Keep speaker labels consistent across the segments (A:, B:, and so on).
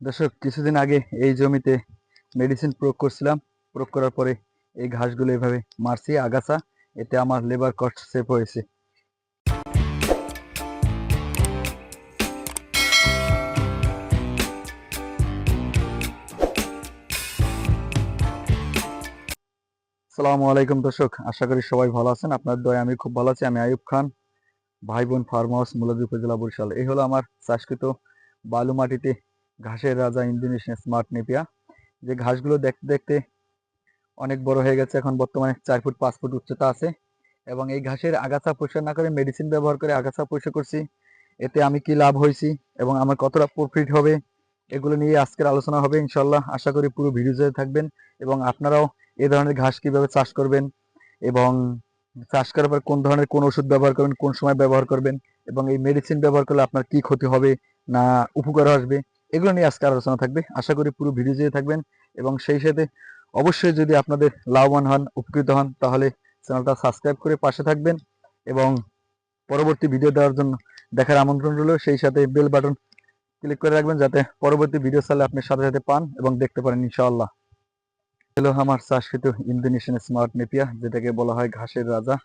A: দর্শক, কিছুদিন আগে এই জমিতে মেডিসিন প্রয়োগ করছিলাম। প্রয়োগ করার পরে এই ঘাসগুলো এভাবে মারছি, আগাছা। এতে আমার লেবার কস্ট সেভ হয়েছে। সালামু আলাইকুম দর্শক, আশা করি সবাই ভালো আছেন। আপনার দয়া আমি খুব ভালো আছি। আমি আয়ুব খান ভাই বোন ফার্ম হাউস মুলাদি উপজেলা বরিশাল। এই হলো আমার চাষকৃত বালু মাটিতে ঘাসের রাজা, ইন্দোনেশিয়ান স্মার্ট নেপিয়া। যে ঘাসগুলো দেখতে দেখতে অনেক বড় হয়ে গেছে, এখন বর্তমানে চার ফুট, পাঁচ ফুট উচ্চতা আছে। এবং এই ঘাসের আগাছা পরিষ্কার না করে মেডিসিন ব্যবহার করে আগাছা পরিষ্কার করছি, এতে আমি কি লাভ হয়েছি এবং আমার কতটা প্রফিট হবে, এগুলো নিয়ে আজকের আলোচনা হবে ইনশাল্লাহ আশা করি পুরো ভিডিও ভিডিওতে থাকবেন এবং আপনারাও এ ধরনের ঘাস কীভাবে চাষ করবেন এবং চাষ করার পর কোন ধরনের, কোন ওষুধ ব্যবহার করবেন, কোন সময় ব্যবহার করবেন এবং এই মেডিসিন ব্যবহার করলে আপনার কি ক্ষতি হবে, না উপকার আসবে এগুলো নিয়ে আজকে আলোচনা থাকবে। আশা করি পুরো ভিডিও জুড়ে থাকবেন এবং সেই সাথে অবশ্যই যদি আপনাদের লাভবান হন, উপকৃত হন, তাহলে চ্যানেলটা সাবস্ক্রাইব করে পাশে থাকবেন এবং পরবর্তী ভিডিও দেওয়ার জন্য দেখার আমন্ত্রণ রইল। সেই সাথে বেল বাটন ক্লিক করে রাখবেন যাতে পরবর্তী ভিডিও চালে আপনি সাথে সাথে পান এবং দেখতে পারেন ইনশাআল্লাহ। হলো আমার চাষকৃত ইন্দোনেশিয়ান স্মার্ট নেপিয়া, যেটাকে বলা হয় ঘাসের রাজা।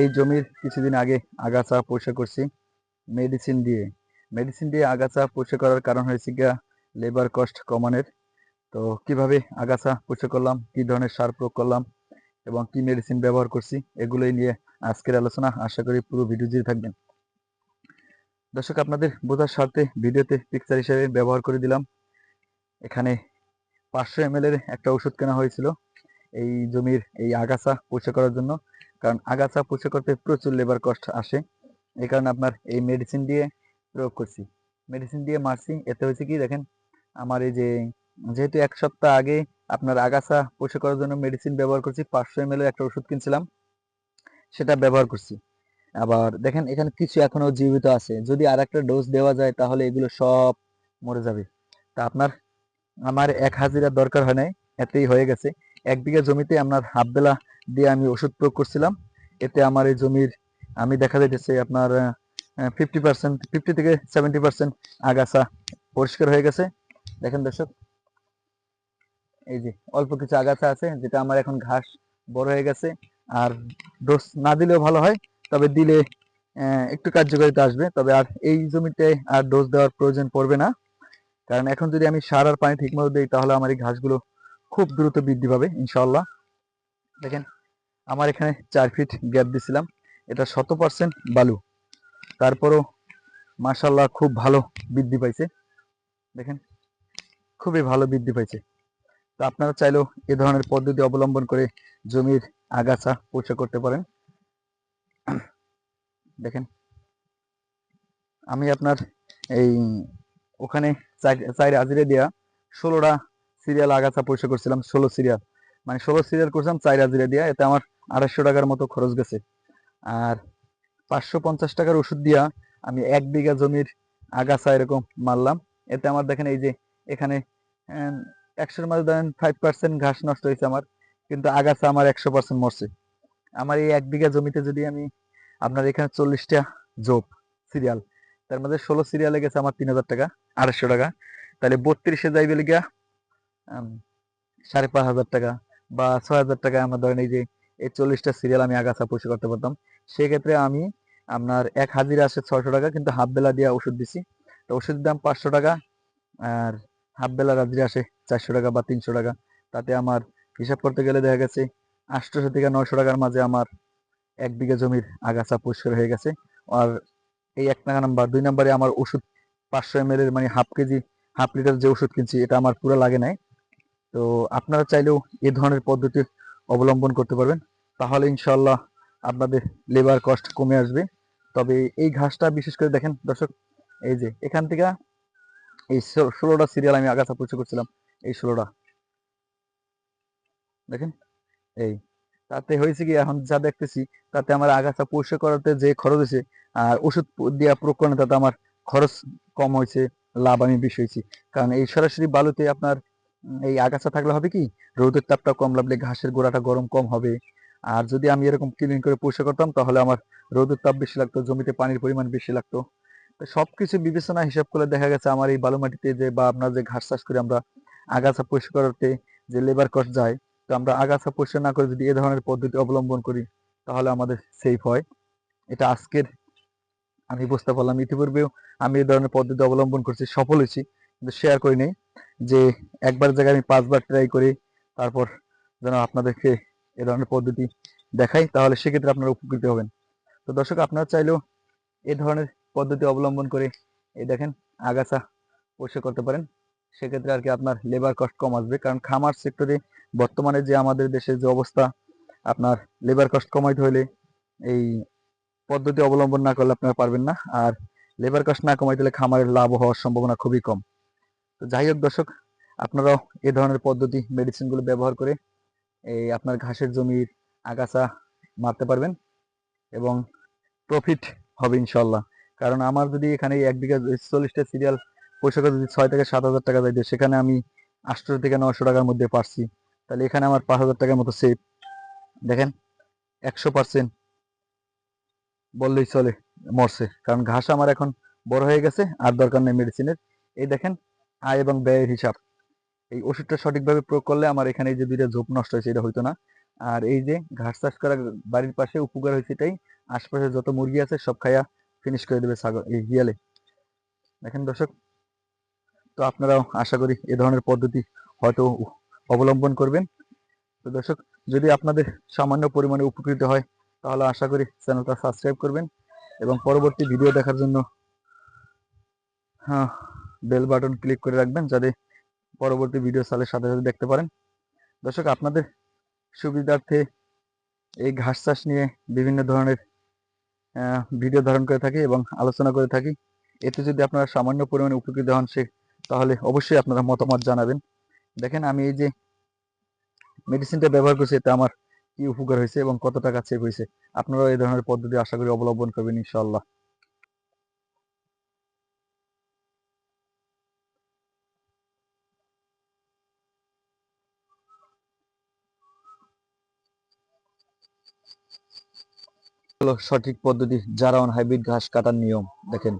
A: এই জমির কিছুদিন আগে আগাছা পরিষ্কার করছি, মেডিসিন দিয়ে। মেডিসিন দিয়ে আগাছা পরিষ্কার করার কারণ হয়েছে গিয়া লেবার কস্ট কমানোর। তো কীভাবে আগাছা পরিষ্কার করলাম, কি ধরনের সার প্রয়োগ করলাম এবং কি মেডিসিন ব্যবহার করছি, এগুলোই নিয়ে আজকের আলোচনা। আশা করি পুরো ভিডিও জুড়ে থাকবেন। দর্শক, আপনাদের বোঝার স্বার্থে ভিডিওতে পিকচার হিসেবে ব্যবহার করে দিলাম। এখানে পাঁচশো এম এর একটা ওষুধ কেনা হয়েছিল এই জমির এই আগাছা পরিষ্কার করার জন্য। কারণ আগাছা পরিষ্কার করতে প্রচুর লেবার কস্ট আসে। এই কারণে আপনার এই মেডিসিন দিয়ে প্রয়োগ করছি। মেডিসিন দিয়ে মারছি। এতে হয়েছে কি দেখেন, আমার এই যে যেহেতু এক সপ্তাহ আগে আপনার আগাছা পরিষ্কার করার জন্য মেডিসিন ব্যবহার করছি, পাঁচশো এম একটা ওষুধ কিনছিলাম, সেটা ব্যবহার করছি। আবার দেখেন, এখানে কিছু এখনও জীবিত আছে। যদি আর একটা ডোজ দেওয়া যায়, তাহলে এগুলো সব মরে যাবে। তা আপনার, আমার এক হাজিরা দরকার হয় নাই, এতেই হয়ে গেছে। এক বিঘা জমিতে আপনার হাফ বেলা দিয়ে আমি ওষুধ প্রয়োগ করছিলাম। এতে আমার এই জমির, আমি দেখা যাইতেছে আপনার ফিফটি পার্সেন্ট ফিফটি থেকে সেভেন্টি পার্সেন্ট আগাছা পরিষ্কার হয়ে গেছে। দেখেন দর্শক, এই যে অল্প কিছু আগাছা আছে, যেটা আমার এখন ঘাস বড় হয়ে গেছে। আর ডোজ না দিলেও ভালো হয়, তবে দিলে একটু কার্যকারিতা আসবে। তবে আর এই জমিতে আর ডোজ দেওয়ার প্রয়োজন পড়বে না। কারণ এখন যদি আমি সার আর পানি ঠিক মতো দিই, তাহলে আমার এই ঘাসগুলো খুব দ্রুত বৃদ্ধি পাবে ইনশাল্লাহ দেখেন, আমার এখানে চার ফিট গ্যাপ দিছিলাম। এটা শত পার্সেন্ট বালু। তারপরও মাশাল্লাহ খুব ভালো বৃদ্ধি পাইছে। দেখেন, খুবই ভালো বৃদ্ধি পাইছে। তো আপনারা চাইলেও এ ধরনের পদ্ধতি অবলম্বন করে জমির আগাছা পরিষ্কার করতে পারেন। দেখেন, আমি আপনার এই ওখানে চার হাজিরে দিয়া ষোলোটা সিরিয়াল আগাছা পরিষ্কার করছিলাম, ষোলো সিরিয়াল। মানে ষোলো সিরিয়াল করছিলাম, চার হাজিরে দিয়া, এতে আমার আড়াইশো টাকার মতো খরচ গেছে। আর পাঁচশো পঞ্চাশ টাকার ওষুধ দিয়া আমি এক বিঘা জমির আগাছা এরকম মারলাম। এতে আমার দেখেন এই যে এখানে একশোর মধ্যে ধরেন ফাইভ পার্সেন্ট ঘাস নষ্ট হয়েছে আমার কিন্তু আগাছা আমার একশো পার্সেন্ট মরছে। আমার এই এক বিঘা জমিতে যদি আমি আপনার এখানে চল্লিশটা জোপ সিরিয়াল তার মধ্যে ষোলো সিরিয়ালে গেছে আমার তিন হাজার টাকা আড়াইশো টাকা। তাহলে বত্রিশে যাইবে আম, সাড়ে পাঁচ হাজার টাকা বা ছয় হাজার টাকা আমার ধরেন এই যে এই চল্লিশটা সিরিয়াল আমি আগাছা পরিষ্কার করতে পারতাম। সেক্ষেত্রে আমি আপনার এক হাজিরা আসে ছয়শো টাকা, কিন্তু হাফ বেলা দিয়ে ওষুধ দিছি। তো ওষুধের দাম পাঁচশো টাকা আর হাফ বেলার হাজিরা আসে চারশো টাকা বা তিনশো টাকা। তাতে আমার হিসাব করতে গেলে দেখা গেছে আটশোশো থেকে নয়শো টাকার মাঝে আমার এক বিঘা জমির আগাছা পরিষ্কার হয়ে গেছে। আর এই এক টাকা নাম্বার, দুই নাম্বারে আমার ওষুধ পাঁচশো এম এর মানে হাফ কেজি, হাফ লিটার যে ওষুধ কিনছি, এটা আমার পুরো লাগে নাই। তো আপনারা চাইলেও এ ধরনের পদ্ধতি অবলম্বন করতে পারবেন। তাহলে ইনশাল্লাহ আপনাদের লেবার কস্ট কমে আসবে। তবে এই ঘাসটা বিশেষ করে দেখেন দর্শক, এই যে এখান থেকে এই ষোলোটা সিরিয়াল আমি আগাছা পরিষ্কার করছিলাম, এই ষোলোটা। দেখেন, এই তাতে হয়েছে কি, এখন যা দেখতেছি, তাতে আমার আগাছা পরিষ্কার করাতে যে খরচ হয়েছে, আর ওষুধ দেওয়া প্রয়োগ করানো তাতে আমার খরচ কম হয়েছে, লাভ আমি বেশি হয়েছি। কারণ এই সরাসরি বালুতে আপনার এই আগাছা থাকলে হবে কি, রোদের তাপটা কম লাগলে ঘাসের গোড়াটা গরম কম হবে। আর যদি আমি এরকম ক্লিন করে পরিষ্কার করতাম, তাহলে আমার রোদের তাপ বেশি লাগতো, জমিতে পানির পরিমাণ বেশি লাগতো। সবকিছু বিবেচনা হিসাব করলে দেখা গেছে আমার এই বালু মাটিতে যে বা আপনার যে ঘাস চাষ করে আমরা আগাছা পরিষ্কার করতে যে লেবার কস্ট যায়, তো আমরা আগাছা পরিষ্কার না করে যদি এ ধরনের পদ্ধতি অবলম্বন করি, তাহলে আমাদের সেফ হয়। এটা আজকের আমি বুঝতে পারলাম ইতিপূর্বেও আমি এই ধরনের পদ্ধতি অবলম্বন করছি, সফল হয়েছি, কিন্তু শেয়ার করি নেই। যে একবার জায়গায় আমি পাঁচবার ট্রাই করি, তারপর যেন আপনাদেরকে এ ধরনের পদ্ধতি দেখাই, তাহলে সেক্ষেত্রে আপনারা উপকৃত হবেন। তো দর্শক, আপনারা চাইলেও এ ধরনের পদ্ধতি অবলম্বন করে এই দেখেন আগাছা পরিষ্কার করতে পারেন। সেক্ষেত্রে আর কি আপনার লেবার কস্ট কম আসবে, কারণ খামার সেক্টরে বর্তমানে যে আমাদের দেশের যে অবস্থা, আপনার লেবার কস্ট কমাইতে হলে এই পদ্ধতি অবলম্বন না করলে আপনারা পারবেন না, আর লেবার কস্ট না কমাইতে হলে খামারের লাভ হওয়ার সম্ভাবনা খুবই কম। তো যাই হোক দর্শক, আপনারাও এ ধরনের পদ্ধতি মেডিসিনগুলো ব্যবহার করে এই আপনার ঘাসের জমির আগাছা মারতে পারবেন এবং প্রফিট হবে ইনশাল্লাহ কারণ আমার যদি এখানে এক বিঘা চল্লিশটা সিরিয়াল পয়সা যদি ছয় থেকে সাত হাজার টাকা যাইতে সেখানে আমি আটশো থেকে নশো টাকার মধ্যে পারছি। তাহলে এখানে আমার পাঁচ হাজার টাকার মতো সেভ দেখেন, একশো পার্সেন্ট বললেই চলে মরছে। কারণ ঘাস আমার এখন বড় হয়ে গেছে, আর দরকার নেই মেডিসিনের এই দেখেন, আয় এবং ব্যয়ের হিসাব। এই ওষুধটা সঠিকভাবে প্রয়োগ করলে আমার এখানে যে দুইটা ঝোপ নষ্ট হয়েছে, এটা হইতো না। আর এই যে ঘাস চাষ করা বাড়ির পাশে উপকার হয়েছে এটাই। আশপাশে যত মুরগি আছে সব খাইয়া ফিনিশ করে দেবে ছাগল, এই গিয়ালে দেখেন দর্শক, তো আপনারাও আশা করি এ ধরনের পদ্ধতি হয়তো অবলম্বন করবেন। তো দর্শক, যদি আপনাদের সামান্য পরিমাণে উপকৃত হয়, তাহলে আশা করি চ্যানেলটা সাবস্ক্রাইব করবেন এবং পরবর্তী ভিডিও দেখার জন্য হ্যাঁ বেল বাটন ক্লিক করে রাখবেন যাতে পরবর্তী ভিডিও সালের সাথে সাথে দেখতে পারেন। দর্শক, আপনাদের সুবিধার্থে এই ঘাস চাষ নিয়ে বিভিন্ন ধরনের ভিডিও ধারণ করে থাকি এবং আলোচনা করে থাকি। এতে যদি আপনারা সামান্য পরিমাণে উপকৃত হন সে, তাহলে অবশ্যই আপনারা মতামত জানাবেন। দেখেন, আমি এই যে মেডিসিনটা ব্যবহার করছি, এতে আমার কি উপকার হয়েছে এবং কত টাকা সেভ হয়েছে? আপনারাও এই ধরনের পদ্ধতি আশা করি অবলম্বন করবেন ইনশাল্লাহ হলো সঠিক পদ্ধতি জারাওয়ান হাইব্রিড ঘাস কাটার নিয়ম দেখেন।